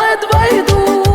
ледве йду.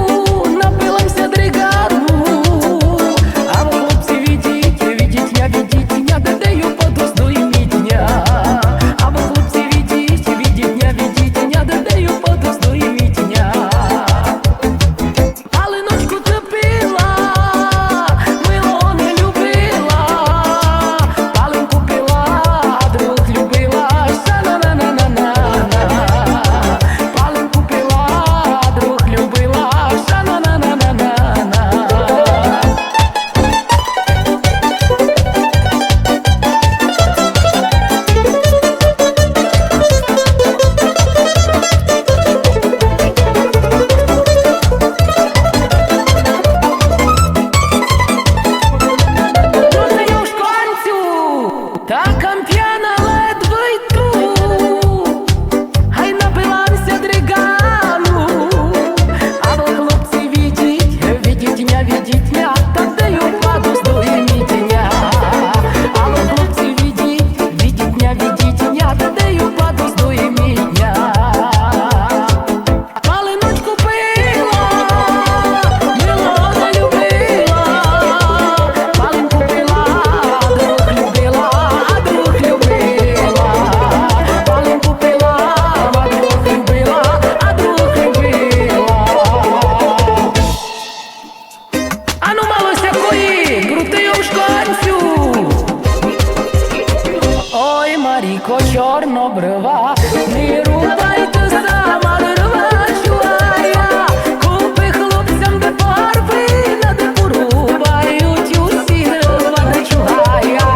Не рубайте сама не рвачуая, купи хлопцям де парвина, де порубають усі не чугая,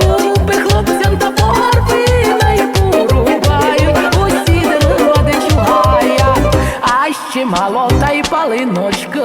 купи хлопцям та парвина і порубають усі не чугая, а ще мало та й палиночку